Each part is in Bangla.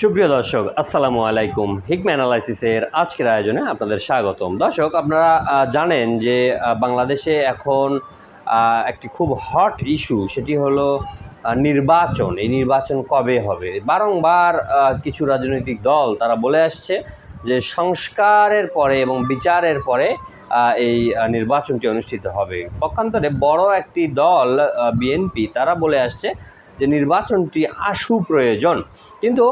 সুপ্রিয় দর্শক, আসসালামু আলাইকুম। হিকমা অ্যানালাইসিসের আজকের আয়োজনে আপনাদের স্বাগতম। দর্শক, আপনারা জানেন যে বাংলাদেশে এখন একটি খুব হট ইস্যু সেটি হলো নির্বাচন। এই নির্বাচন কবে হবে? বারংবার কিছু রাজনৈতিক দল তারা বলে আসছে যে, সংস্কারের পরে এবং বিচারের পরে এই নির্বাচনটি অনুষ্ঠিত হবে। পক্ষান্তরে বড় একটি দল বিএনপি, তারা বলে আসছে যে, নির্বাচনটি আশু প্রয়োজন কিন্তু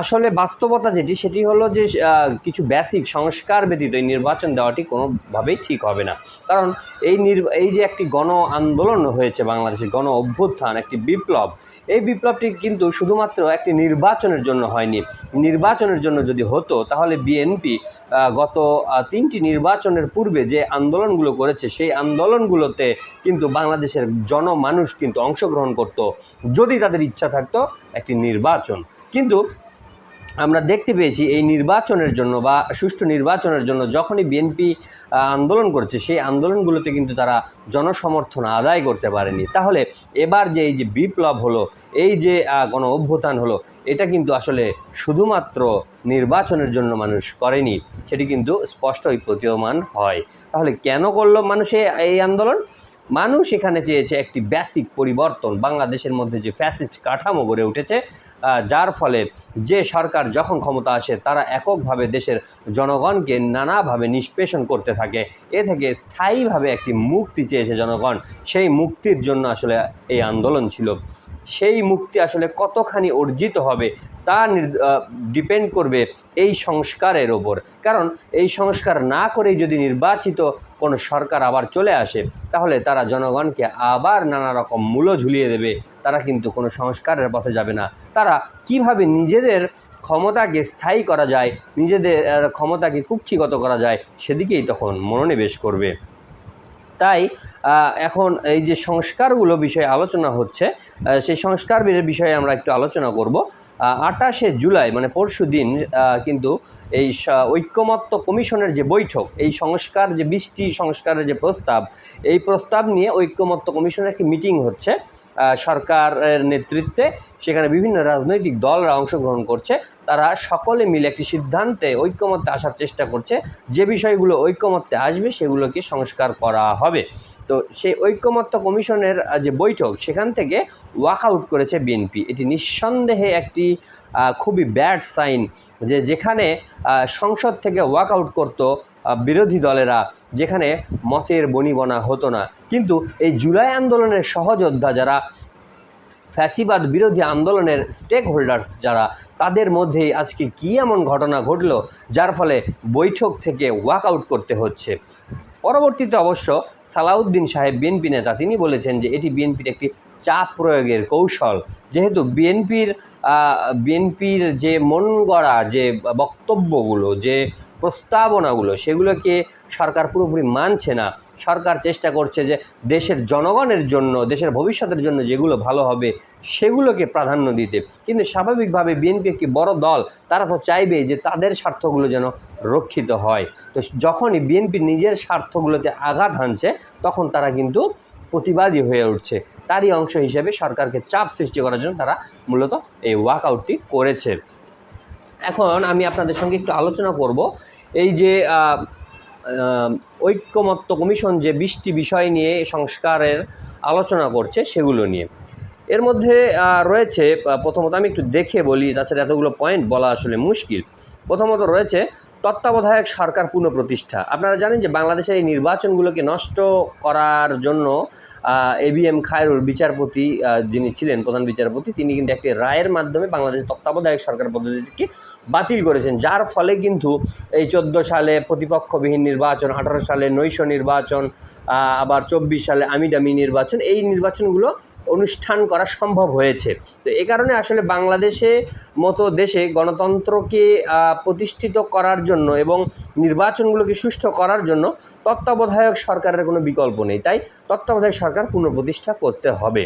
আসলে বাস্তবতা যেটি, সেটি হলো যে কিছু বেসিক সংস্কার ব্যতীত এই নির্বাচন দেওয়াটি কোনোভাবেই ঠিক হবে না। কারণ এই এই যে একটি গণ আন্দোলন হয়েছে বাংলাদেশে, গণ অভ্যুত্থান, একটি বিপ্লব, এই বিপ্লবটি কিন্তু শুধুমাত্র একটি নির্বাচনের জন্য হয়নি। নির্বাচনের জন্য যদি হতো, তাহলে বিএনপি গত তিনটি নির্বাচনের পূর্বে যে আন্দোলনগুলো করেছে, সেই আন্দোলনগুলোতে কিন্তু বাংলাদেশের জনমানুষ কিন্তু অংশগ্রহণ করত। যদি তাদের ইচ্ছা থাকতো, একটি নির্বাচন। কিন্তু আমরা দেখতে পেয়েছি এই নির্বাচনের জন্য বা সুষ্ঠু নির্বাচনের জন্য যখনই বিএনপি আন্দোলন করেছে, সেই আন্দোলনগুলোতে কিন্তু তারা জনসমর্থন আদায় করতে পারেনি। তাহলে এবার যে এই যে বিপ্লব হলো, এই যে গণ অভ্যুত্থান হলো, এটা কিন্তু আসলে শুধুমাত্র নির্বাচনের জন্য মানুষ করেনি, সেটি কিন্তু স্পষ্টই প্রতীয়মান হয়। তাহলে কেন করল মানুষে এই আন্দোলন? মানুষ এখানে চেয়েছে একটি বেসিক পরিবর্তন। বাংলাদেশের মধ্যে যে ফ্যাসিস্ট কাঠামো গড়ে উঠেছে যার ফলে যে সরকার যখন ক্ষমতা আসে, তারা এককভাবে দেশের জনগণকে নানাভাবে নিষ্পেষণ করতে থাকে। এ থেকে স্থায়ীভাবে একটি মুক্তি চেয়েছে জনগণ। সেই মুক্তির জন্য আসলে এই আন্দোলন ছিল। সেই মুক্তি আসলে কতখানি অর্জিত হবে, তা ডিপেন্ড করবে এই সংস্কারের ওপর। কারণ এই সংস্কার না করেই যদি নির্বাচিত কোনো সরকার আবার চলে আসে, তাহলে তারা জনগণকে আবার নানা রকম মূল্য ঝুলিয়ে দেবে। তারা কিন্তু কোনো সংস্কারের পথে যাবে না। তারা কীভাবে নিজেদের ক্ষমতাকে স্থায়ী করা যায়, নিজেদের ক্ষমতাকে কুক্ষিগত করা যায়, সেদিকেই তখন মনোনিবেশ করবে। তাই এখন এই যে সংস্কারগুলো বিষয়ে আলোচনা হচ্ছে সেই সংস্কারের বিষয়ে আমরা একটু আলোচনা করব। আটাশে জুলাই মানে পরশু দিন কিন্তু এই ঐক্যমত্য কমিশনের যে বৈঠক, এই সংস্কার যে, বৃষ্টি সংস্কারের যে প্রস্তাব, এই প্রস্তাব নিয়ে ঐক্যমত্য কমিশনের একটি মিটিং হচ্ছে। সরকারের নেতৃত্বে সেখানে বিভিন্ন রাজনৈতিক দলরা অংশগ্রহণ করছে। তারা সকলে মিলে একটি সিদ্ধান্তে ঐক্যমত্যে আসার চেষ্টা করছে। যে বিষয়গুলো ঐক্যমত্যে আসবে সেগুলোকে সংস্কার করা হবে। তো সেই ঐক্যমত্য কমিশনের যে বৈঠক, সেখান থেকে ওয়াক আউট করেছে বিএনপি। এটি নিঃসন্দেহে একটি খুবই ব্যাড সাইন যে যেখানে সংসদ থেকে ওয়াক আউট করতো বিরোধী দলেরা। যেখানে মতের বনিবনা হতো না। কিন্তু এই জুলাই আন্দোলনের সহযোদ্ধা যারা, ফ্যাসিবাদ বিরোধী আন্দোলনের স্টেক হোল্ডার্স যারা, তাদের মধ্যেই আজকে কী এমন ঘটনা ঘটলো, যার ফলে বৈঠক থেকে ওয়াক আউট করতে হচ্ছে। পরবর্তীতে অবশ্য সালাউদ্দিন সাহেব, বিএনপি নেতা, তিনি বলেছেন যে এটি বিএনপির একটি চাপ প্রয়োগের কৌশল। যেহেতু বিএনপির বিএনপির যে মন গড়া যে বক্তব্যগুলো, যে প্রস্তাবনাগুলো সেগুলোকে সরকার পুরোপুরি মানছে না? সরকার চেষ্টা করছে যে দেশের জনগণের জন্য, দেশের ভবিষ্যতের জন্য যেগুলো ভালো হবে, সেগুলোকে প্রাধান্য দিতে। কিন্তু স্বাভাবিকভাবে বিএনপি একটি বড় দল, তারা তো চাইবে যে তাদের স্বার্থগুলো যেন রক্ষিত হয়। তো যখনই বিএনপি নিজের স্বার্থগুলোতে আঘাত হানছে, তখন তারা কিন্তু প্রতিবাদী হয়ে উঠছে। তারই অংশ হিসেবে সরকারকে চাপ সৃষ্টি করার জন্য তারা মূলত এই ওয়াকআউটটি করেছে। এখন আমি আপনাদের সঙ্গে একটু আলোচনা করব এই যে ঐক্যমত্য কমিশন যে বিশটি বিষয় নিয়ে সংস্কারের আলোচনা করছে সেগুলো নিয়ে। এর মধ্যে রয়েছে প্রথমত আমি একটু দেখে বলি, তাছাড়া এতগুলো পয়েন্ট বলা আসলে মুশকিল। প্রথমত রয়েছে তত্ত্বাবধায়ক সরকার পুনঃপ্রতিষ্ঠা। আপনারা জানেন যে বাংলাদেশের এই নির্বাচনগুলোকে নষ্ট করার জন্য এ বি এম খায়রুল বিচারপতি যিনি ছিলেন প্রধান বিচারপতি, তিনি কিন্তু একটি রায়ের মাধ্যমে বাংলাদেশের তত্ত্বাবধায়ক সরকার পদ্ধতিকে বাতিল করেছেন। যার ফলে কিন্তু এই চোদ্দ সালে প্রতিপক্ষবিহীন নির্বাচন, আঠারো সালে নৈশ নির্বাচন আবার চব্বিশ সালে আমিডামি নির্বাচন, এই নির্বাচনগুলো অনুষ্ঠান করা সম্ভব হয়েছে। তো এ কারণে আসলে বাংলাদেশে মতো দেশে গণতন্ত্রকে প্রতিষ্ঠিত করার জন্য এবং নির্বাচনগুলোকে সুষ্ঠু করার জন্য তত্ত্বাবধায়ক সরকারের কোনো বিকল্প নেই। তাই তত্ত্বাবধায়ক সরকার পুনঃপ্রতিষ্ঠা করতে হবে।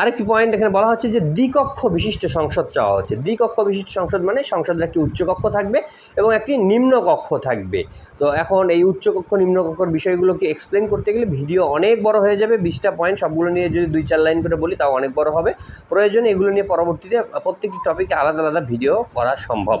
আরেকটি পয়েন্ট এখানে বলা হচ্ছে যে দ্বিকক্ষ বিশিষ্ট সংসদ চাওয়া হচ্ছে। দ্বিকক্ষ বিশিষ্ট সংসদ মানে সংসদের একটি উচ্চকক্ষ থাকবে এবং একটি নিম্নকক্ষ থাকবে। তো এখন এই উচ্চকক্ষ, নিম্নকক্ষর বিষয়গুলোকে এক্সপ্লেন করতে গেলে ভিডিও অনেক বড় হয়ে যাবে। বিশটা পয়েন্ট সবগুলো নিয়ে যদি দুই চার লাইন করে বলি, তাও অনেক বড় হবে। প্রয়োজনে, এগুলো নিয়ে পরবর্তীতে প্রত্যেকটি টপিকে আলাদা আলাদা ভিডিও করা সম্ভব।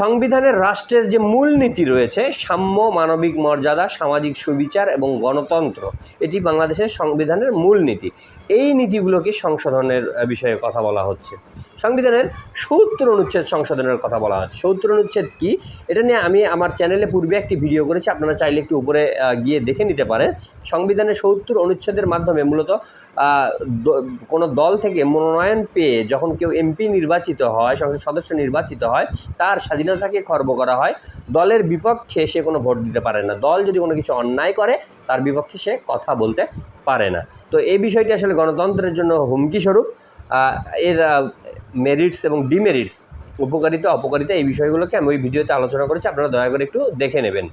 সংবিধানের রাষ্ট্রের যে মূলনীতি রয়েছে, সাম্য, মানবিক মর্যাদা, সামাজিক সুবিচার এবং গণতন্ত্র, এটি বাংলাদেশের সংবিধানের মূলনীতি এই নীতিগুলোকে সংশোধনের বিষয়ে কথা বলা হচ্ছে। সংবিধানের সত্তর অনুচ্ছেদ সংশোধনের কথা বলা হচ্ছে। সত্তর অনুচ্ছেদ কি? এটা নিয়ে আমি আমার চ্যানেলে পূর্বে একটি ভিডিও করেছি, আপনারা চাইলে একটু উপরে গিয়ে দেখে নিতে পারেন। সংবিধানের সত্তর অনুচ্ছেদের মাধ্যমে মূলত কোনো দল থেকে মনোনয়ন পেয়ে যখন কেউ এমপি নির্বাচিত হয়, সংসদ সদস্য নির্বাচিত হয়, তার স্বাধীনতাকে খর্ব করা হয়। দলের বিপক্ষে সে কোনো ভোট দিতে পারে না। দল যদি কোনো কিছু অন্যায় করে তার বিপক্ষে সে কথা বলতে পারে না। তো এই বিষয়টি আসলে গণতন্ত্রের জন্য হুমকিস্বরূপ এর মেরিটস এবং ডিমেরিটস উপকারিতা, অপকারিতা এই বিষয়গুলোকে আমি ওই ভিডিওতে আলোচনা করেছি। আপনারা দয়া করে একটু দেখে নেবেন।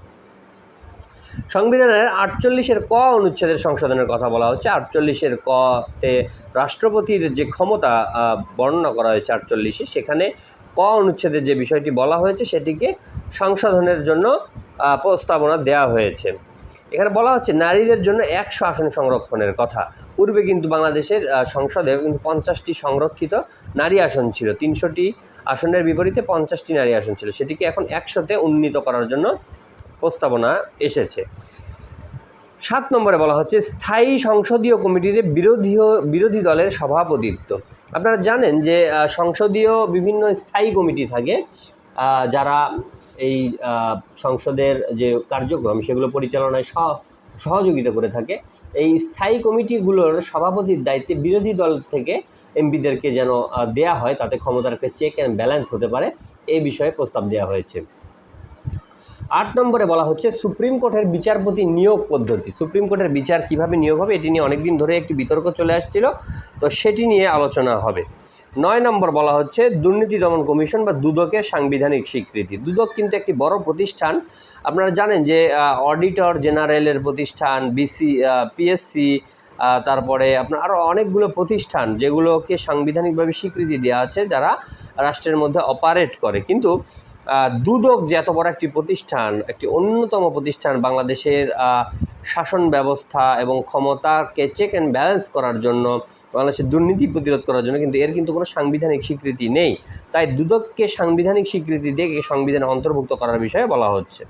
সংবিধানের আটচল্লিশের ক অনুচ্ছেদের সংশোধনের কথা বলা হচ্ছে। আটচল্লিশের কতে রাষ্ট্রপতির যে ক্ষমতা বর্ণনা করা হয়েছে আটচল্লিশে, সেখানে ক অনুচ্ছেদের যে বিষয়টি বলা হয়েছে, সেটিকে সংশোধনের জন্য প্রস্তাবনা দেওয়া হয়েছে। এখানে বলা হচ্ছে নারীদের জন্য একশো আসন সংরক্ষণের কথা। পূর্বে কিন্তু বাংলাদেশের সংসদে কিন্তু পঞ্চাশটি সংরক্ষিত নারী আসন ছিল। তিনশোটি আসনের বিপরীতে পঞ্চাশটি নারী আসন ছিল। সেটিকে এখন একশোতে উন্নীত করার জন্য প্রস্তাবনা এসেছে। সাত নম্বরে বলা হচ্ছে, স্থায়ী সংসদীয় কমিটিতে বিরোধী বিরোধী দলের সভাপতিত্ব। আপনারা জানেন যে সংসদীয় বিভিন্ন স্থায়ী কমিটি থাকে যারা এই সংসদের যে কার্যক্রম সেগুলো পরিচালনায় সহ, সহযোগিতা করে থাকে। এই স্থায়ী কমিটিগুলোর সভাপতির দায়িত্বে বিরোধী দল থেকে এমপিদেরকে যেন দেয়া হয়, তাতে ক্ষমতার একটা চেক অ্যান্ড ব্যালেন্স হতে পারে এই বিষয়ে প্রস্তাব দেওয়া হয়েছে। আট নম্বরে বলা হচ্ছে, সুপ্রিম কোর্টের বিচারপতি নিয়োগ পদ্ধতি। সুপ্রিম কোর্টের বিচার কীভাবে নিয়োগ হবে, এটি নিয়ে অনেকদিন ধরে একটি বিতর্ক চলে আসছিল। তো সেটি নিয়ে আলোচনা হবে। নয় নম্বর বলা হচ্ছে, দুর্নীতি দমন কমিশন বা দুদকের সাংবিধানিক স্বীকৃতি। দুদক কিন্তু একটি বড় প্রতিষ্ঠান। আপনারা জানেন যে অডিটর জেনারেলের প্রতিষ্ঠান, বিসি পিএসসি তারপরে আপনার আরও অনেকগুলো প্রতিষ্ঠান যেগুলোকে সাংবিধানিকভাবে স্বীকৃতি দেওয়া আছে, যারা রাষ্ট্রের মধ্যে অপারেট করে। কিন্তু দুদক যে এত বড় একটি প্রতিষ্ঠান, একটি অন্যতম প্রতিষ্ঠান বাংলাদেশের শাসন ব্যবস্থা এবং ক্ষমতাকে চেক অ্যান্ড ব্যালেন্স করার জন্য বাংলাদেশের দুর্নীতি প্রতিরোধ করার জন্য, কিন্তু এর কিন্তু কোনো সাংবিধানিক স্বীকৃতি নেই। তাই দুদককে সাংবিধানিক স্বীকৃতি দিয়ে সংবিধানে অন্তর্ভুক্ত করার বিষয়ে বলা হচ্ছে।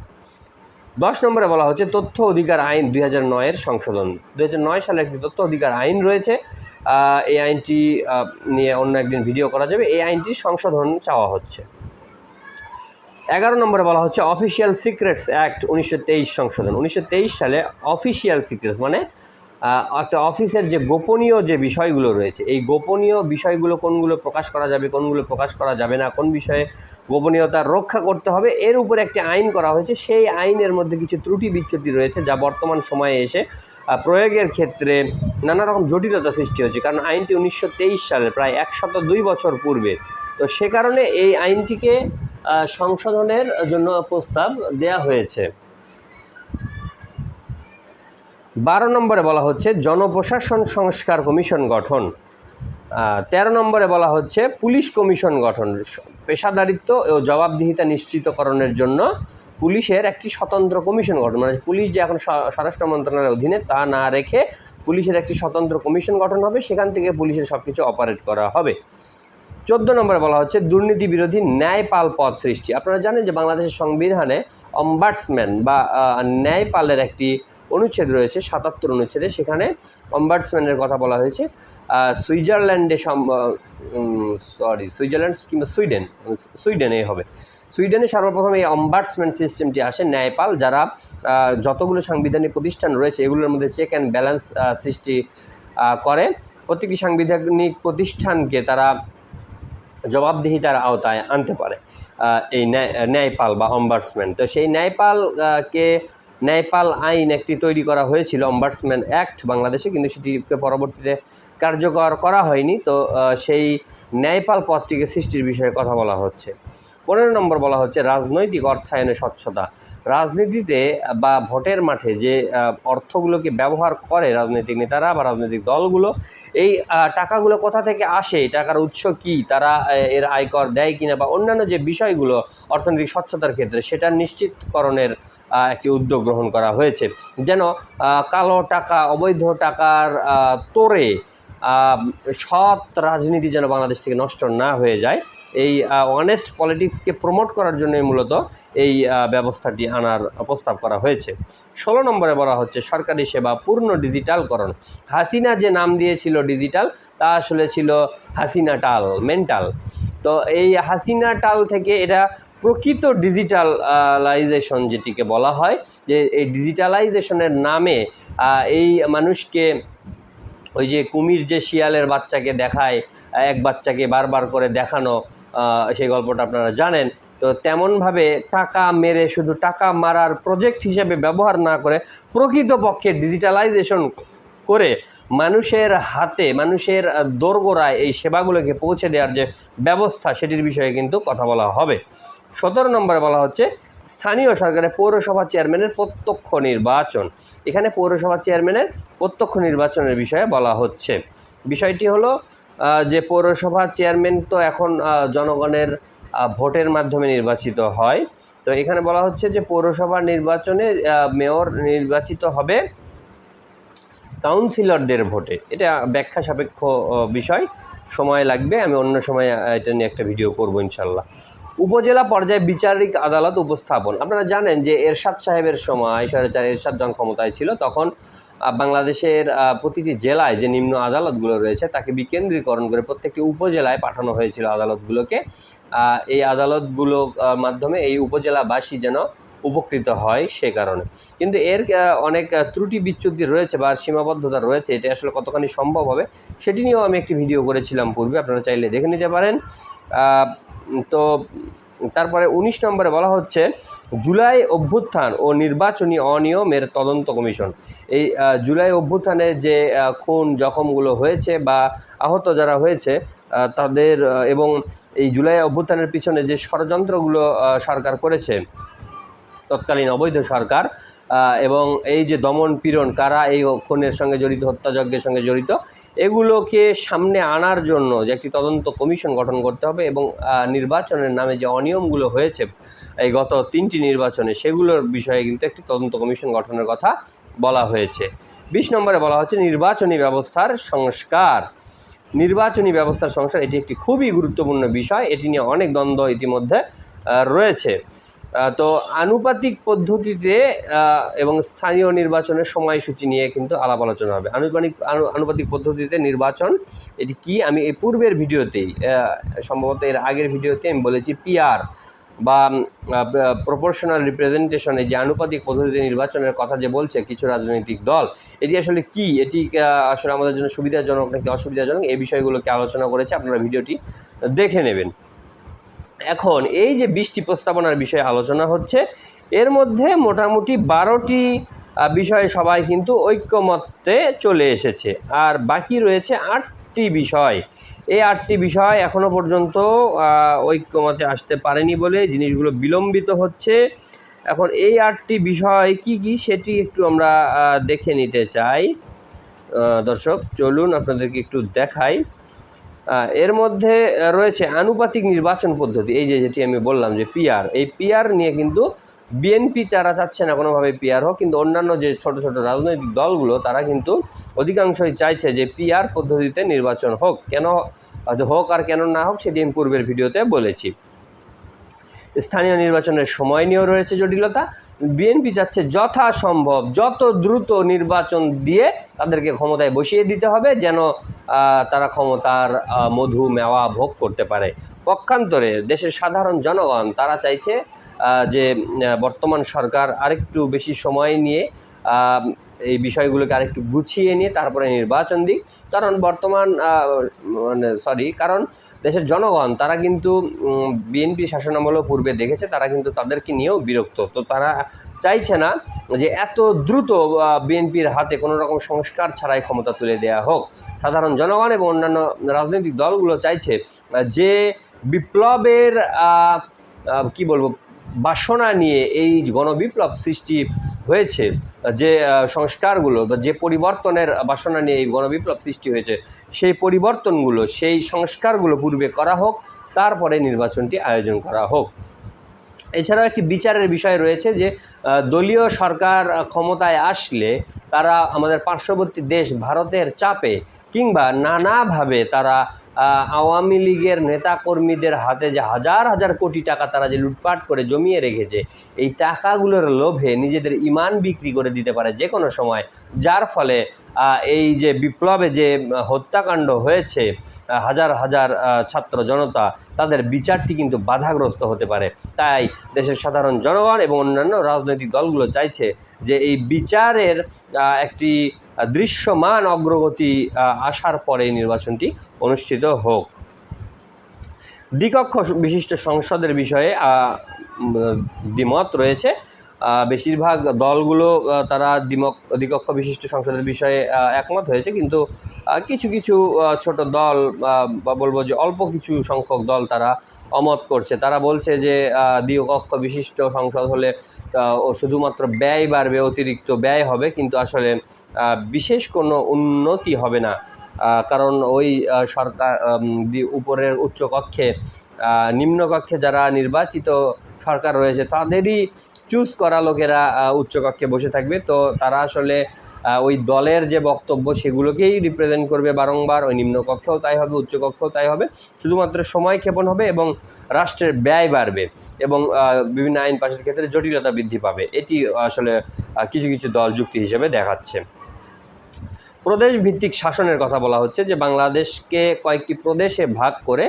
দশ নম্বরে বলা হচ্ছে, তথ্য অধিকার আইন দুই হাজার নয়ের সংশোধন। হাজার নয় সালে একটি তথ্য অধিকার আইন রয়েছে। এই আইনটি নিয়ে অন্য একদিন ভিডিও করা যাবে। এই আইনটি সংশোধন চাওয়া হচ্ছে। এগারো নম্বরে বলা হচ্ছে, অফিসিয়াল সিক্রেটস অ্যাক্ট উনিশশো তেইশ সংশোধন। উনিশশো তেইশ সালে অফিসিয়াল সিক্রেটস মানে একটা অফিসের যে গোপনীয় যে বিষয়গুলো রয়েছে, এই গোপনীয় বিষয়গুলো কোনগুলো প্রকাশ করা যাবে, কোনগুলো প্রকাশ করা যাবে না, কোন বিষয়ে গোপনীয়তা রক্ষা করতে হবে, এর উপরে একটি আইন করা হয়েছে। সেই আইনের মধ্যে কিছু ত্রুটি বিচ্যুতি রয়েছে যা বর্তমান সময়ে এসে প্রয়োগের ক্ষেত্রে নানা রকম জটিলতা সৃষ্টি হচ্ছে কারণ আইনটি উনিশশো তেইশ সালে প্রায় একশত দুই বছর পূর্বে। তো সে কারণে এই আইনটিকে সংশোধনের জন্য প্রস্তাব দেয়া হয়েছে। বারো নম্বরে বলা হচ্ছে জনপ্রশাসন সংস্কার কমিশন গঠন। তেরো নম্বরে বলা হচ্ছে পুলিশ কমিশন গঠন। পেশাদারিত্ব ও জবাবদিহিতা নিশ্চিতকরণের জন্য পুলিশের একটি স্বতন্ত্র কমিশন গঠন। মানে পুলিশ যে এখন স্ব- স্বরাষ্ট্র মন্ত্রণালয়ের অধীনে, তা না রেখে পুলিশের একটি স্বতন্ত্র কমিশন গঠন হবে। সেখান থেকে পুলিশের সব কিছু অপারেট করা হবে। চোদ্দ নম্বরে বলা হচ্ছে দুর্নীতি বিরোধী ন্যায়পাল পদ সৃষ্টি। আপনারা জানেন যে বাংলাদেশের সংবিধানে অম্বার্সম্যান বা ন্যায়পালের একটি অনুচ্ছেদ রয়েছে, সাতাত্তর অনুচ্ছেদে। সেখানে অম্বার্সম্যানের কথা বলা হয়েছে। সুইজারল্যান্ডে সরি সুইজারল্যান্ড কিংবা সুইডেন, সুইডেনে হবে। সুইডেনে সর্বপ্রথম এই অম্বার্সম্যান সিস্টেমটি আসে, ন্যায়পাল, যারা যতগুলো সাংবিধানিক প্রতিষ্ঠান রয়েছে, এগুলোর মধ্যে চেক অ্যান্ড ব্যালেন্স সৃষ্টি করে। প্রত্যেকটি সাংবিধানিক প্রতিষ্ঠানকে তারা জবাবদিহিতার আওতায় আনতে পারে এই ন্যায়, ন্যায়পাল বা অম্বার্সম্যান তো সেই ন্যায়পালকে ন্যায়পাল আইন একটি তৈরি করা হয়েছিল অম্বার্সম্যান অ্যাক্ট বাংলাদেশে, কিন্তু সেটিকে পরবর্তীতে কার্যকর করা হয়নি। তো সেই ন্যায়পাল পদটিকে সৃষ্টির বিষয়ে কথা বলা হচ্ছে। পনেরো নম্বর বলা হচ্ছে, রাজনৈতিক অর্থায়নে স্বচ্ছতা। রাজনীতিতে বা ভোটের মাঠে যে অর্থগুলোকে ব্যবহার করে রাজনৈতিক নেতারা বা রাজনৈতিক দলগুলো, এই টাকাগুলো কোথা থেকে আসে? টাকার উৎস কি? তারা এর আয়কর দেয় কিনা? বা অন্যান্য যে বিষয়গুলো অর্থনৈতিক স্বচ্ছতার ক্ষেত্রে, সেটা নিশ্চিতকরণের একটি উদ্যোগ গ্রহণ করা হয়েছে। যেন কালো টাকা, অবৈধ টাকার তোরে সৎ রাজনীতি যেন বাংলাদেশ থেকে নষ্ট না হয়ে যায়, এই অনেস্ট পলিটিক্সকে প্রমোট করার জন্যই মূলত এই ব্যবস্থাটি আনার প্রস্তাব করা হয়েছে। ষোলো নম্বরে বলা হচ্ছে, সরকারি সেবা পূর্ণ ডিজিটালকরণ। হাসিনা যে নাম দিয়েছিল ডিজিটাল, তা আসলে ছিল হাসিনা টাল, মেন্টাল। তো এই হাসিনা টাল থেকে এটা প্রকৃত ডিজিটালাইজেশন যেটিকে বলা হয়, যে এই ডিজিটালাইজেশনের নামে এই মানুষকে ওই যে কুমির যে শিয়ালের বাচ্চাকে দেখায়, এক বাচ্চাকে বারবার করে দেখানো সেই গল্পটা আপনারা জানেন। তো তেমনভাবে টাকা মেরে শুধু টাকা মারার প্রজেক্ট হিসেবে ব্যবহার না করে প্রকৃতপক্ষে ডিজিটালাইজেশন করে মানুষের হাতে, মানুষের দোরগোড়ায় এই সেবাগুলোকে পৌঁছে দেওয়ার যে ব্যবস্থা, সেটির বিষয়ে কিন্তু কথা বলা হবে। সতেরো নম্বরে বলা হচ্ছে, স্থানীয় সরকারের পৌরসভা চেয়ারম্যানের প্রত্যক্ষ নির্বাচন। এখানে পৌরসভা চেয়ারম্যানের প্রত্যক্ষ নির্বাচনের বিষয়ে বলা হচ্ছে। বিষয়টি হলো যে পৌরসভা চেয়ারম্যান তো এখন জনগণের ভোটের মাধ্যমে নির্বাচিত হয়। তো এখানে বলা হচ্ছে যে পৌরসভা নির্বাচনে মেয়র নির্বাচিত হবে কাউন্সিলরদের ভোটে। এটা ব্যাখ্যা সাপেক্ষ বিষয়। সময় লাগবে, আমি অন্য সময় এটা নিয়ে একটা ভিডিও করব ইনশাল্লাহ। উপজেলা পর্যায়ে বিচারিক আদালত উপস্থাপন। আপনারা জানেন যে এরশাদ সাহেবের সময় স্বৈরাচার এরশাদ যখন ক্ষমতায় ছিল, তখন বাংলাদেশের প্রতিটি জেলায় যে নিম্ন আদালতগুলো রয়েছে, তাকে বিকেন্দ্রীকরণ করে প্রত্যেকটি উপজেলায় পাঠানো হয়েছিল আদালতগুলোকে। এই আদালতগুলো মাধ্যমে এই উপজেলাবাসী যেন উপকৃত হয় সে কারণে। কিন্তু এর অনেক ত্রুটি বিচ্যুতি রয়েছে বা সীমাবদ্ধতা রয়েছে, এটা আসলে কতখানি সম্ভব হবে, সেটি নিয়েও আমি একটি ভিডিও করেছিলাম পূর্বে, আপনারা চাইলে দেখে নিতে পারেন। তো তারপরে উনিশ নম্বরে বলা হচ্ছে, জুলাই অভ্যুত্থান ও নির্বাচনী অনিয়মের তদন্ত কমিশন। এই জুলাই অভ্যুত্থানে যে খুন জখমগুলো হয়েছে বা আহত যারা হয়েছে তাদের এবং এই জুলাই অভ্যুত্থানের পিছনে যে ষড়যন্ত্রগুলো সরকার করেছে, তৎকালীন অবৈধ সরকার এবং এই যে দমন পীড়ন, কারা এই খুনের সঙ্গে জড়িত, হত্যাযজ্ঞের সঙ্গে জড়িত এগুলোকে সামনে আনার জন্য যে একটি তদন্ত কমিশন গঠন করতে হবে এবং নির্বাচনের নামে যে অনিয়মগুলো হয়েছে, এই গত তিনটি নির্বাচনে সেগুলোর বিষয়ে কিন্তু একটি তদন্ত কমিশন গঠনের কথা বলা হয়েছে। বিশ নম্বরে বলা হচ্ছে নির্বাচনী ব্যবস্থার সংস্কার। নির্বাচনী ব্যবস্থার সংস্কার এটি একটি খুবই গুরুত্বপূর্ণ বিষয়, এটি নিয়ে অনেক দ্বন্দ্ব ইতিমধ্যে রয়েছে। তো আনুপাতিক পদ্ধতিতে এবং স্থানীয় নির্বাচনের সময়সূচি নিয়ে কিন্তু আলাপ আলোচনা হবে। আনুপাতিক আনু- আনুপাতিক পদ্ধতিতে নির্বাচন, এটি কি? আমি এই পূর্বের ভিডিওতেই সম্ভবত এর আগের ভিডিওতে আমি বলেছি পিআর বা প্রপোর্শনাল রিপ্রেজেন্টেশনে যে আনুপাতিক পদ্ধতিতে নির্বাচনের কথা যে বলছে কিছু রাজনৈতিক দল, এটি আসলে কি? এটি আসলে আমাদের জন্য সুবিধাজনক নাকি অসুবিধাজনক? এই বিষয়গুলোকে আলোচনা করেছে, আপনারা ভিডিওটি দেখে নেবেন। এখন এই যে বৃষ্টি প্রস্তাবনার বিষয়ে আলোচনা হচ্ছে, এর মধ্যে মোটামুটি বারোটি বিষয়ে সবাই কিন্তু ঐক্যমত্যে চলে এসেছে। আর বাকি রয়েছে আটটি বিষয়। এই আটটি বিষয় এখনও পর্যন্ত ঐক্যমতে আসতে পারেনি বলে জিনিসগুলো বিলম্বিত হচ্ছে। এখন এই আটটি বিষয় কি কি সেটি একটু আমরা দেখে নিতে চাই। দর্শক, চলুন আপনাদেরকে একটু দেখাই। এর মধ্যে রয়েছে আনুপাতিক নির্বাচন পদ্ধতি। এই যে যেটি আমি বললাম যে পিআর এই পিআর নিয়ে কিন্তু বিএনপি যারা চাচ্ছে না কোনোভাবে পিআর হোক, কিন্তু অন্যান্য যে ছোট ছোট রাজনৈতিক দলগুলো, তারা কিন্তু অধিকাংশই চাইছে যে পিআর পদ্ধতিতে নির্বাচন হোক। কেন হোক আর কেন না হোক, সেটি আমি পূর্বের ভিডিওতে বলেছি। স্থানীয় নির্বাচনের সময় নিয়েও রয়েছে জটিলতা। বিএনপি চাচ্ছে যথাসম্ভব, যত দ্রুত নির্বাচন দিয়ে তাদেরকে ক্ষমতায় বসিয়ে দিতে হবে যেন তারা ক্ষমতার মধু মেওয়া ভোগ করতে পারে। পক্ষান্তরে দেশের সাধারণ জনগণ, তারা চাইছে যে বর্তমান সরকার আরেকটু বেশি সময় নিয়ে এই বিষয়গুলোকে আরেকটু গুছিয়ে নিয়ে তারপরে নির্বাচন দিক। কারণ বর্তমান মানে সরি কারণ দেশের জনগণ, তারা কিন্তু বিএনপি শাসনামলেও পূর্বে দেখেছে, তারা কিন্তু তাদেরকে নিয়েও বিরক্ত। তো তারা চাইছে না যে এত দ্রুত বিএনপির হাতে কোনো রকম সংস্কার ছাড়াই ক্ষমতা তুলে দেওয়া হোক। সাধারণ জনগণ এবং অন্যান্য রাজনৈতিক দলগুলো চাইছে যে বিপ্লবের কি বলব, বাসনা নিয়ে এই গণবিপ্লব সৃষ্টি হয়েছে, যে সংস্কারগুলো বা যে পরিবর্তনের বাসনা নিয়ে এই গণবিপ্লব সৃষ্টি হয়েছে, সেই পরিবর্তনগুলো, সেই সংস্কারগুলো পূর্বে করা হোক, তারপরে নির্বাচনটি আয়োজন করা হোক। এছাড়াও একটি বিচারের বিষয় রয়েছে যে দলীয় সরকার ক্ষমতায় আসলে তারা আমাদের পার্শ্ববর্তী দেশ ভারতের চাপে কিংবা নানাভাবে তারা আওয়ামী লীগের নেতাকর্মীদের হাতে যে হাজার হাজার কোটি টাকা তারা যে লুটপাট করে জমিয়ে রেখেছে, এই টাকাগুলোর লোভে নিজেদের ইমান বিক্রি করে দিতে পারে যে কোনো সময়। যার ফলে এই যে বিপ্লবে যে হত্যাকাণ্ড হয়েছে হাজার হাজার ছাত্র জনতা, তাদের বিচারটি কিন্তু বাধাগ্রস্ত হতে পারে। তাই দেশের সাধারণ জনগণ এবং অন্যান্য রাজনৈতিক দলগুলো চাইছে যে এই বিচারের একটি দৃশ্যমান অগ্রগতি আসার পরে নির্বাচনটি অনুষ্ঠিত হোক। দ্বিকক্ষ বিশিষ্ট সংসদের বিষয়ে দ্বিমত রয়েছে। বেশিরভাগ দলগুলো তারা দ্বিমক, দ্বিকক্ষ বিশিষ্ট সংসদের বিষয়ে একমত হয়েছে। কিন্তু কিছু কিছু ছোট দল বা বলব যে অল্প কিছু সংখ্যক দল তারা অমত করছে। তারা বলছে যে দ্বিকক্ষ বিশিষ্ট সংসদ হলে আহ, ও শুধুমাত্র ব্যয় বাড়বে অতিরিক্ত ব্যয় হবে কিন্তু আসলে বিশেষ কোনো উন্নতি হবে না। কারণ ওই সরকার উপরের উচ্চকক্ষে নিম্নকক্ষে যারা নির্বাচিত সরকার রয়েছে তাদেরই চুজ করা লোকেরা উচ্চকক্ষে বসে থাকবে। তো তারা আসলে ওই দলের যে বক্তব্য সেগুলোকেই রিপ্রেজেন্ট করবে বারংবার, ওই নিম্নকক্ষেও তাই হবে, উচ্চকক্ষেও তাই হবে। শুধুমাত্র সময় ক্ষেপণ হবে এবং রাষ্ট্রের ব্যয় বাড়বে এবং বিভিন্ন আইন পাশের ক্ষেত্রে জটিলতা বৃদ্ধি পাবে। এটি আসলে কিছু কিছু দল যুক্তি হিসেবে দেখাচ্ছে। প্রদেশ ভিত্তিক শাসনের কথা বলা হচ্ছে যে, বাংলাদেশকে কয়েকটি প্রদেশে ভাগ করে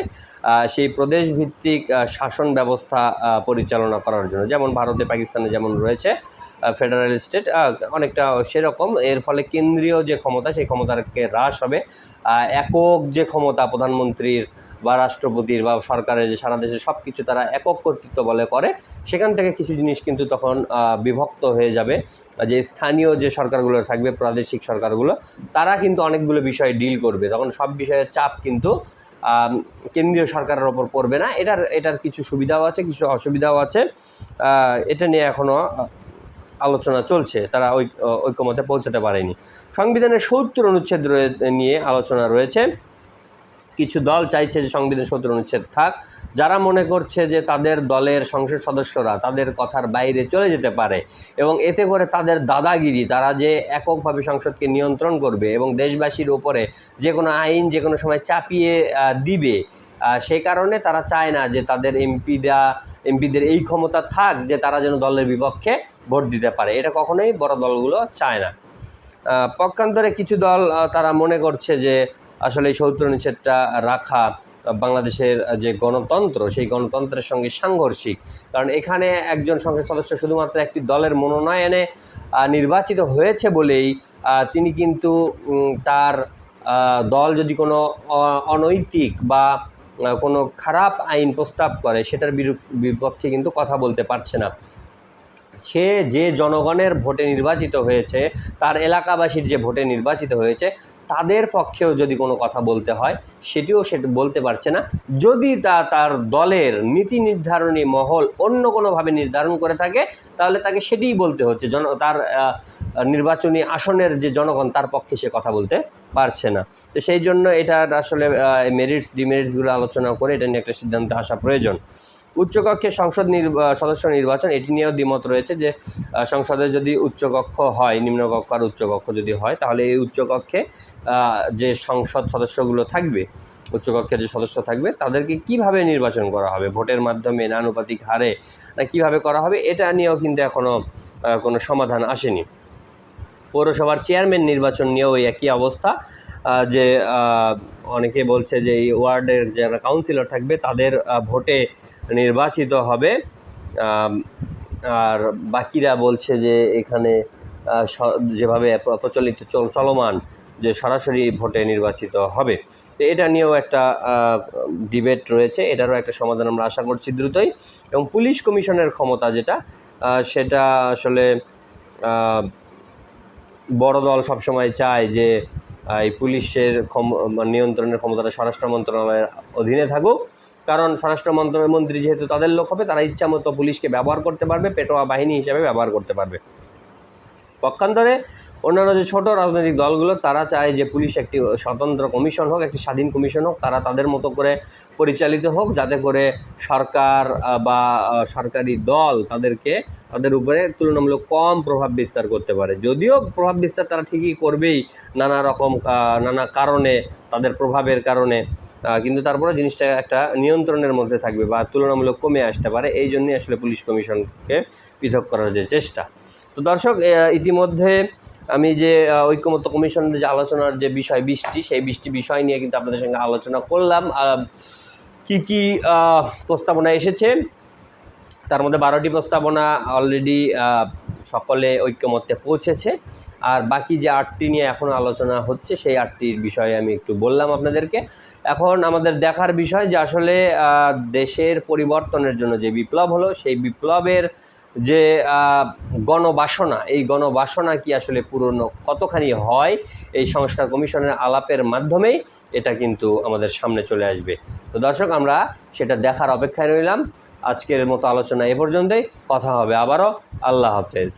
সেই প্রদেশ ভিত্তিক শাসন ব্যবস্থা পরিচালনা করার জন্য। যেমন ভারতে, পাকিস্তানে যেমন রয়েছে ফেডারেল স্টেট অনেকটা সেরকম। এর ফলে কেন্দ্রীয় যে ক্ষমতা, সেই ক্ষমতাকে হ্রাস হবে। একক যে ক্ষমতা প্রধানমন্ত্রীর বা রাষ্ট্রপতির বা সরকারের যে সারা দেশে সব কিছু তারা একক কর্তৃত্ব বলে করে, সেখান থেকে কিছু জিনিস কিন্তু তখন বিভক্ত হয়ে যাবে। যে স্থানীয় যে সরকারগুলো থাকবে, প্রাদেশিক সরকারগুলো, তারা কিন্তু অনেকগুলো বিষয় ডিল করবে। তখন সব বিষয়ের চাপ কিন্তু কেন্দ্রীয় সরকারের ওপর পড়বে না। এটার এটার কিছু সুবিধাও আছে, কিছু অসুবিধাও আছে। এটা নিয়ে এখনও আলোচনা চলছে, তারা ওই ঐক্যমতে পৌঁছাতে পারেনি। সংবিধানের সত্তর অনুচ্ছেদ নিয়ে আলোচনা রয়েছে। কিছু দল চাইছে যে সংবিধান সত্তর অনুচ্ছেদ থাক। যারা মনে করছে যে তাদের দলের সংসদ সদস্যরা তাদের কথার বাইরে চলে যেতে পারে এবং এতে করে তাদের দাদাগিরি, তারা যে এককভাবে সংসদকে নিয়ন্ত্রণ করবে এবং দেশবাসীর ওপরে যে কোনো আইন যে কোনো সময় চাপিয়ে দিবে সেই কারণে তারা চায় না যে তাদের এমপিরা এমপিদের এই ক্ষমতা থাক যে তারা যেন দলের বিপক্ষে ভোট দিতে পারে। এটা কখনোই বড় দলগুলো চায় না। পক্ষান্তরে কিছু দল তারা মনে করছে যে আসলে এই সত্তর অনুচ্ছেদটা রাখা বাংলাদেশের যে গণতন্ত্র, সেই গণতন্ত্রের সঙ্গে সাংঘর্ষিক। কারণ এখানে একজন সংসদ সদস্য শুধুমাত্র একটি দলের মনোনয়নে নির্বাচিত হয়েছে বলেই তিনি কিন্তু তার দল যদি কোনো অনৈতিক বা কোনো খারাপ আইন প্রস্তাব করে, সেটার বিপক্ষে কিন্তু কথা বলতে পারছে না। সে যে জনগণের ভোটে নির্বাচিত হয়েছে, তার এলাকাবাসীর যে ভোটে নির্বাচিত হয়েছে, তাদের পক্ষেও যদি কোনো কথা বলতে হয়, সেটিও সে বলতে পারছে না। যদি তা তার দলের নীতি নির্ধারণী মহল অন্য কোনোভাবে নির্ধারণ করে থাকে, তাহলে তাকে সেটিই বলতে হচ্ছে। জন, তার নির্বাচনী আসনের যে জনগণ, তার পক্ষে সে কথা বলতে পারছে না। তো সেই জন্য এটার আসলে মেরিটস ডিমেরিটসগুলো আলোচনা করে এটা নিয়ে একটা সিদ্ধান্তে আসা প্রয়োজন। উচ্চকক্ষে সংসদ সদস্য নির্বাচন, এটি নিয়েও দ্বিমত রয়েছে যে সংসদে যদি উচ্চকক্ষ হয়, নিম্নকক্ষ আর উচ্চকক্ষ যদি হয়, তাহলে এই উচ্চকক্ষে যে সংসদ সদস্যগুলো থাকবে, উচ্চকক্ষের যে সদস্য থাকবে, তাদেরকে কীভাবে নির্বাচন করা হবে? ভোটের মাধ্যমে না আনুপাতিক হারে কীভাবে করা হবে? এটা নিয়েও কিন্তু এখনও কোনো সমাধান আসেনি। পৌরসভার চেয়ারম্যান নির্বাচন নিয়েও এই একই অবস্থা। যে অনেকে বলছে যে এই ওয়ার্ডের যারা কাউন্সিলর থাকবে তাদের ভোটে নির্বাচিত হবে। আর বাকিরা বলছে যে এখানে যেভাবে প্রচলিত চল- চলমান যে সরাসরি ভোটে নির্বাচিত হবে। তো এটা নিয়েও একটা ডিবেট রয়েছে। এটারও একটা সমাধান আমরা আশা করছি দ্রুতই। এবং পুলিশ কমিশনের ক্ষমতা যেটা সেটা আসলে বড় দল সবসময় চায় যে এই পুলিশের ক্ষম- মানে নিয়ন্ত্রণের ক্ষমতাটা স্বরাষ্ট্র মন্ত্রণালয়ের অধীনে থাকুক। কারণ স্বরাষ্ট্র মন্ত্রী যেহেতু তাদের লোক হবে, তারা ইচ্ছা মতো পুলিশকে ব্যবহার করতে পারবে, পেটোয়া বাহিনী হিসাবে ব্যবহার করতে পারবে। পক্ষান্তরে অন্যান্য যে ছোট রাজনৈতিক দলগুলো, তারা চায় যে পুলিশ একটি স্বতন্ত্র কমিশন হোক, একটি স্বাধীন কমিশন হোক, তারা তাদের মতো করে পরিচালিত হোক, যাতে করে সরকার বা সরকারি দল তাদেরকে, তাদের উপরে তুলনামূলক কম প্রভাব বিস্তার করতে পারে। যদিও প্রভাব বিস্তার তারা ঠিকই করবেই, নানা রকম নানা কারণে, তাদের প্রভাবের কারণে কিন্তু তারপরে জিনিসটা একটা নিয়ন্ত্রণের মধ্যে থাকবে বা তুলনামূলক কমে আসতে পারে। এই জন্যই আসলে পুলিশ কমিশনকে পৃথক করার যে চেষ্টা। তো দর্শক ইতিমধ্যে আমি যে ঐক্যমত্য কমিশনের যে আলোচনার যে বিষয় বৃষ্টি, সেই বৃষ্টি বিষয় নিয়ে কিন্তু আপনাদের সঙ্গে আলোচনা করলাম। কি কি প্রস্তাবনা এসেছে? তার মধ্যে বারোটি প্রস্তাবনা অলরেডি সকলে ঐক্যমত্যে পৌঁছেছে। আর বাকি যে আটটি নিয়ে এখন আলোচনা হচ্ছে, সেই আটটির বিষয়ে আমি একটু বললাম আপনাদেরকে। এখন আমাদের দেখার বিষয় যে আসলে দেশের পরিবর্তনের জন্য যে বিপ্লব হলো, সেই বিপ্লবের যে গণবাসনা, এই গণবাসনা কি আসলে পুরনো কতখানি হয়? এই সংস্কার কমিশনের আলাপের মাধ্যমেই এটা কিন্তু আমাদের সামনে চলে আসবে। তো দর্শক, আমরা সেটা দেখার অপেক্ষায় রইলাম। আজকের মতো আলোচনা এ পর্যন্তই। কথা হবে আবারও। আল্লাহ হাফেজ।